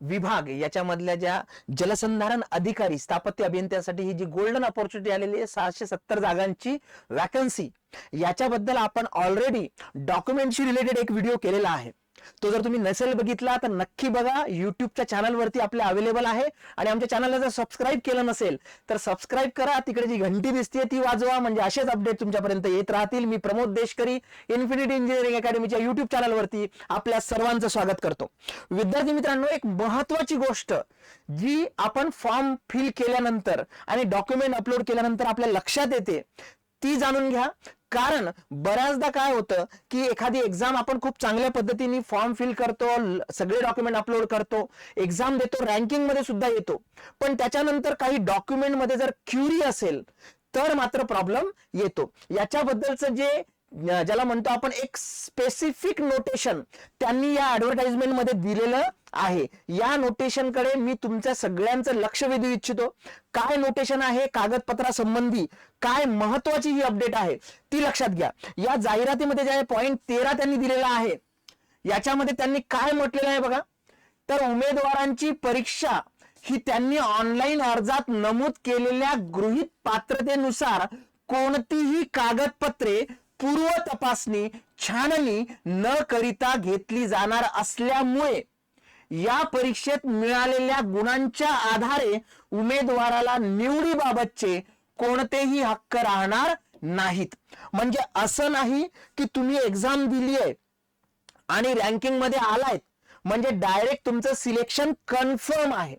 विभाग याच्यामधल्या ज्या जलसंधारण अधिकारी स्थापत्य अभियंत्यासाठी ही जी गोल्डन ऑपॉर्च्युनिटी आलेली आहे सहाशे सत्तर जागांची वॅकन्सी याच्याबद्दल आपण ऑलरेडी डॉक्युमेंटशी रिलेटेड एक व्हिडिओ केलेला आहे. तो जर तुम्ही नसेल बघितला तर नक्की बघा. युट्यूबच्या चॅनलवरती आपल्या अवेलेबल आहे. आणि आमच्या चॅनलला जर सबस्क्राईब केलं नसेल तर सबस्क्राईब करा. तिकडे जी घंटी दिसते ती वाजवा. म्हणजे असेच अपडेट तुमच्यापर्यंत येत राहतील. मी प्रमोद देशकरी इन्फिनिटी इंजिनिअरिंग अकॅडमीच्या युट्यूब चॅनलवरती आपल्या सर्वांचं स्वागत करतो. विद्यार्थी मित्रांनो एक महत्वाची गोष्ट जी आपण फॉर्म फिल केल्यानंतर आणि डॉक्युमेंट अपलोड केल्यानंतर आपल्या लक्षात येते ती जाणून घ्या. कारण बऱ्याचदा काय होतं की एखादी एक्झाम आपण खूप चांगल्या पद्धतीने फॉर्म फिल करतो सगळे डॉक्युमेंट अपलोड करतो. एक्झाम देतो रँकिंगमध्ये सुद्धा येतो. पण त्याच्यानंतर काही डॉक्युमेंटमध्ये जर क्युरी असेल तर मात्र प्रॉब्लेम येतो. याच्याबद्दलचं जे ज्याला म्हणतो आपण एक स्पेसिफिक नोटेशन त्यांनी या ऍडव्हर्टाइजमेंटमध्ये दिलेलं आहे. या नोटेशनकडे मी तुमच्या सगळ्यांचं लक्ष वेधू इच्छितो. काय नोटेशन आहे? कागदपत्रासंबंधी काय महत्वाची ही अपडेट आहे? ती लक्षात घ्या. या जाहिरातीमध्ये जे पॉईंट तेरा त्यांनी दिलेला आहे. याच्यामध्ये त्यांनी काय म्हटलेलं आहे बघा? तर उमेदवारांची परीक्षा ही त्यांनी ऑनलाईन अर्जात नमूद केलेल्या गृहित पात्रतेनुसार कोणतीही कागदपत्रे पूर्व तपासणी छाननी न करिता घेतली जाणार असल्यामुळे या परीक्षेत मिळालेल्या गुणांच्या आधारे उमेदवाराला निवडीबाबतचे कोणतेही हक्क राहणार नाहीत. म्हणजे असं नाही की तुम्ही एक्झाम दिली आहे आणि रँकिंगमध्ये आलायत. म्हणजे डायरेक्ट तुमचं सिलेक्शन कन्फर्म आहे.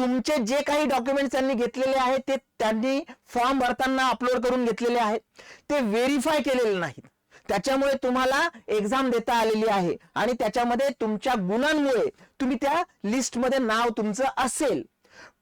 तुमचे जे काही डॉक्युमेंट्स त्यांनी घेतलेले आहेत ते त्यांनी फॉर्म भरताना अपलोड करून घेतलेले आहेत. ते व्हेरीफाय केलेले नाहीत. त्याच्यामुळे तुम्हाला एक्झाम देता आलेली आहे. आणि त्याच्यामध्ये तुमच्या गुणांमुळे तुम्ही त्या लिस्टमध्ये नाव तुमचं असेल.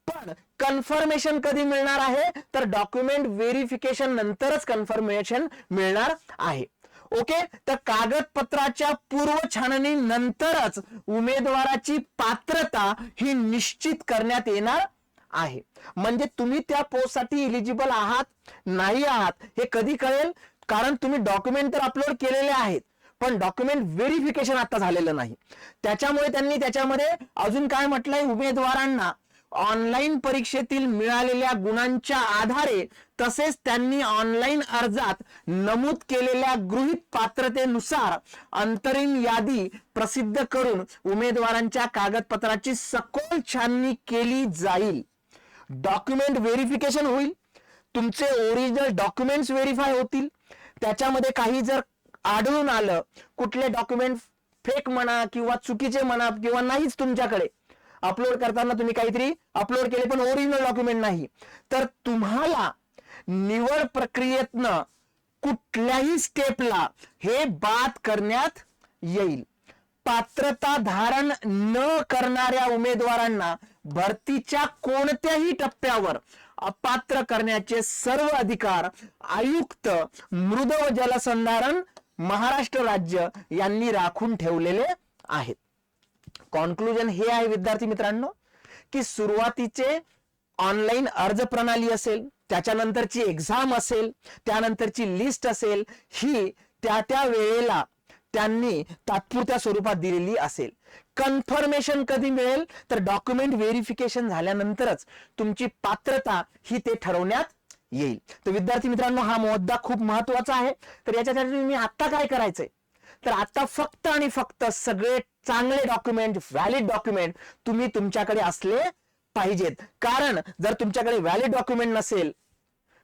पण कन्फर्मेशन कधी मिळणार आहे? तर डॉक्युमेंट व्हेरिफिकेशन नंतरच कन्फर्मेशन मिळणार आहे. ओके? तर कागदपत्राच्या पूर्व छाननी नंतरच उमेदवाराची पात्रता ही निश्चित करण्यात येणार आहे. म्हणजे तुम्ही त्या पोस्टसाठी इलिजिबल आहात नाही आहात हे कधी कळेल? कारण तुम्ही डॉक्युमेंट तर अपलोड केलेले आहेत पण डॉक्युमेंट व्हेरिफिकेशन आता झालेलं नाही. त्याच्यामुळे त्यांनी त्याच्यामध्ये अजून काय म्हटलंय? उमेदवारांना ऑनलाईन परीक्षेतील मिळालेल्या गुणांच्या आधारे तसेच त्यांनी ऑनलाईन अर्जात नमूद केलेल्या गृहित पात्रतेनुसार अंतरिम यादी प्रसिद्ध करून उमेदवारांच्या कागदपत्राची सखोल छाननी केली जाईल. डॉक्युमेंट व्हेरिफिकेशन होईल. तुमचे ओरिजिनल डॉक्युमेंट्स व्हेरीफाय होतील. त्याच्यामध्ये काही जर आढळून आलं कुठले डॉक्युमेंट फेक म्हणा किंवा चुकीचे म्हणा किंवा नाहीच तुमच्याकडे अपलोड करताना तुम्ही काहीतरी अपलोड केले पण ओरिजिनल डॉक्युमेंट नाही तर तुम्हाला निवड प्रक्रियेतनं कुठल्याही स्टेपला हे बाद करण्यात येईल. पात्रता धारण न करणाऱ्या उमेदवारांना भरतीच्या कोणत्याही टप्प्यावर अपात्र करण्याचे सर्व अधिकार आयुक्त मृद व जलसंधारण महाराष्ट्र राज्य यांनी राखून ठेवलेले आहेत. कॉन्क्लुजन हे आहे विद्यार्थी मित्रांनो की सुरुवातीचे ऑनलाईन अर्ज प्रणाली असेल त्याच्यानंतरची एक्झाम असेल त्यानंतरची लिस्ट असेल ही त्या त्या वेळेला त्यांनी तात्पुरत्या स्वरूपात दिलेली असेल. कन्फर्मेशन कधी मिळेल? तर डॉक्युमेंट व्हेरिफिकेशन झाल्यानंतरच तुमची पात्रता ही ते ठरवण्यात येईल. तर विद्यार्थी मित्रांनो हा मुद्दा खूप महत्त्वाचा आहे. तर याच्यासाठी तुम्ही आता काय करायचंय? तर आता फक्त आणि फक्त सगळे चांगले डॉक्युमेंट व्हॅलिड डॉक्युमेंट तुम्ही तुमच्याकडे असले पाहिजेत. कारण जर तुमच्याकडे व्हॅलिड डॉक्युमेंट नसेल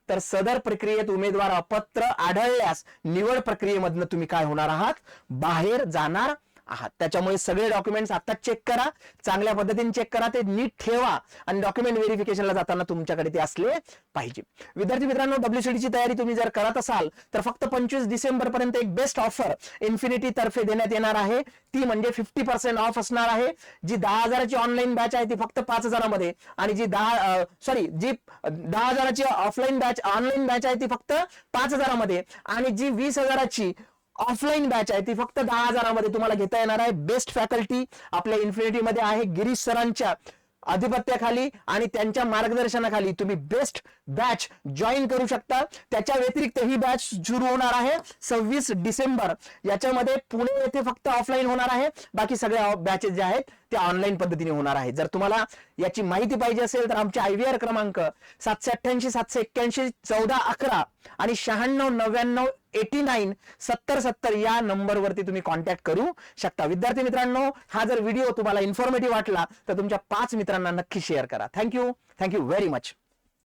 तर सदर प्रक्रियेत उमेदवार अपत्र आढळल्यास निवड प्रक्रियेमधनं तुम्ही काय होणार आहात? बाहेर जाणार आहात. त्याच्यामुळे सगळे डॉक्युमेंट्स आता चेक करा. चांगल्या पद्धतीने चेक करा. ते नीट ठेवा. आणि डॉक्युमेंट व्हेरिफिकेशनला जाताना तुमच्याकडे ते असले पाहिजे. विद्यार्थी मित्रांनो डब्ल्यूसीडीची ची तयारी तुम्ही जर करत असाल तर फक्त पंचवीस डिसेंबर पर्यंत एक बेस्ट ऑफर इन्फिनिटी तर्फे देण्यात येणार आहे. ती म्हणजे फिफ्टी पर्सेंट ऑफ असणार आहे. जी दहा हजाराची ऑनलाईन बॅच आहे ती फक्त पाच हजारामध्ये. आणि जी दहा सॉरी जी दहा हजाराची ऑफलाईन बॅच ऑनलाईन बॅच आहे ती फक्त पाच हजारामध्ये. आणि जी वीस हजाराची ऑफलाईन बॅच आहे. ती फक्त दहा हजारामध्ये तुम्हाला घेता येणार आहे. बेस्ट फॅकल्टी आपल्या इन्फिनिटी मध्ये आहे गिरीश सरांच्या अधिपत्याखाली आणि त्यांच्या मार्गदर्शनाखाली. तुम्ही बेस्ट बॅच जॉईन करू शकता. त्याच्या व्यतिरिक्त ही बॅच सुरू होणार आहे सव्वीस डिसेंबर. याच्यामध्ये पुणे येथे फक्त ऑफलाईन होणार आहे. बाकी सगळ्या बॅचेस जे आहेत ते ऑनलाईन पद्धतीने होणार आहे. जर तुम्हाला याची माहिती पाहिजे असेल तर आमचे आय व्ही आर क्रमांक सातशे अठ्ठ्याऐंशी सातशे एक्क्याऐंशी चौदा अकरा आणि शहाण्णव नव्याण्णव एटी नाईन सत्तर सत्तर या नंबरवरती तुम्ही कॉन्टॅक्ट करू शकता. विद्यार्थी मित्रांनो हा जर व्हिडिओ तुम्हाला इन्फॉर्मेटिव्ह वाटला तर तुमच्या पाच मित्रांना नक्की शेअर करा. Thank you thank you very much